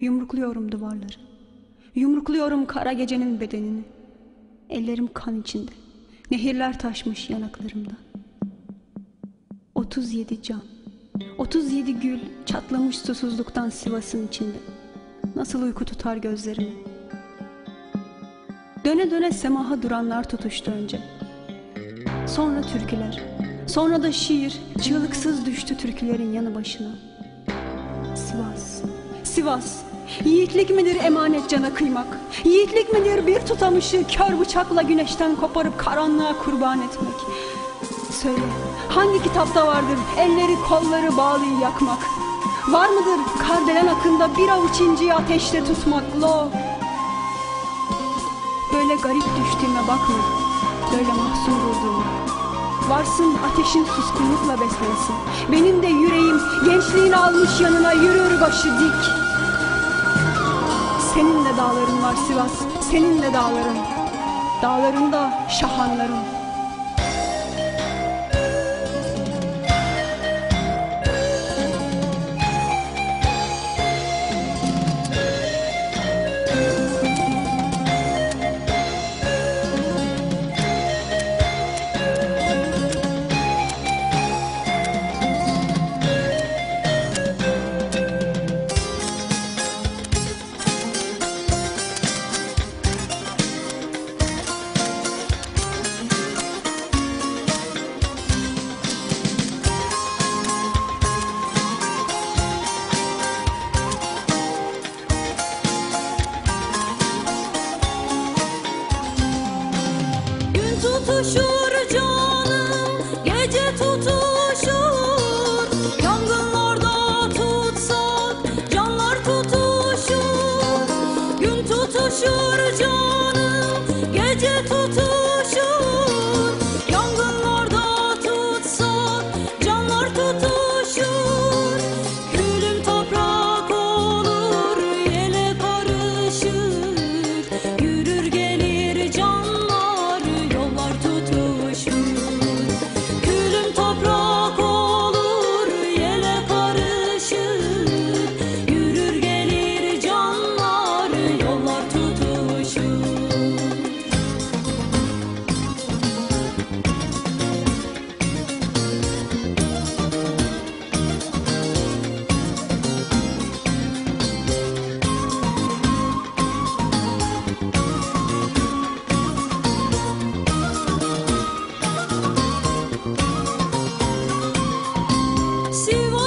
Yumrukluyorum duvarları. Yumrukluyorum kara gecenin bedenini. Ellerim kan içinde. Nehirler taşmış yanaklarımda. 37 can. 37 gül çatlamış susuzluktan Sivas'ın içinde. Nasıl uyku tutar gözlerimi. Döne döne semaha duranlar tutuştu önce. Sonra türküler. Sonra da şiir çığlıksız düştü türkülerin yanı başına. Sivas, Sivas. Yiğitlik midir emanet cana kıymak? Yiğitlik midir bir tutamışı kör bıçakla güneşten koparıp karanlığa kurban etmek? Söyle, hangi kitapta vardır elleri kolları bağlıyı yakmak? Var mıdır kardelen akında bir avuç inciyi ateşte tutmak? Lo! Böyle garip düştüğüme bakma, böyle mahzun durduğuma. Varsın ateşin suskunlukla beslensin. Benim de yüreğim gençliğini almış yanına yürür başı dik. Senin de dağların var Sivas, senin de dağların. Dağlarında şahanların. tutuşur coşkun.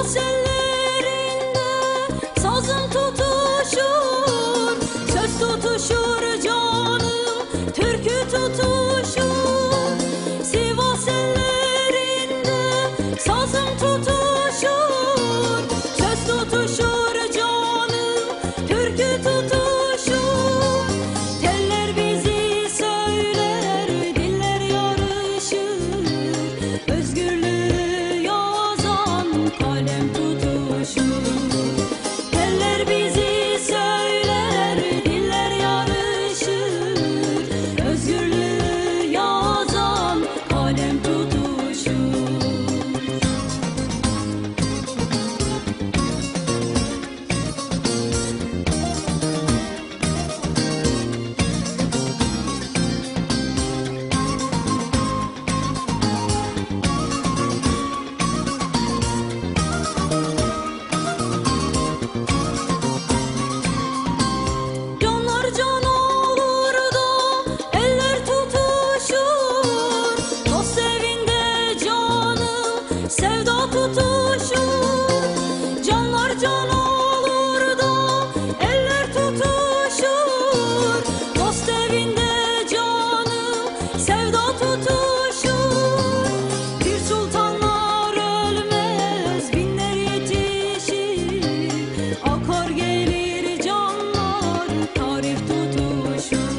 so shoes.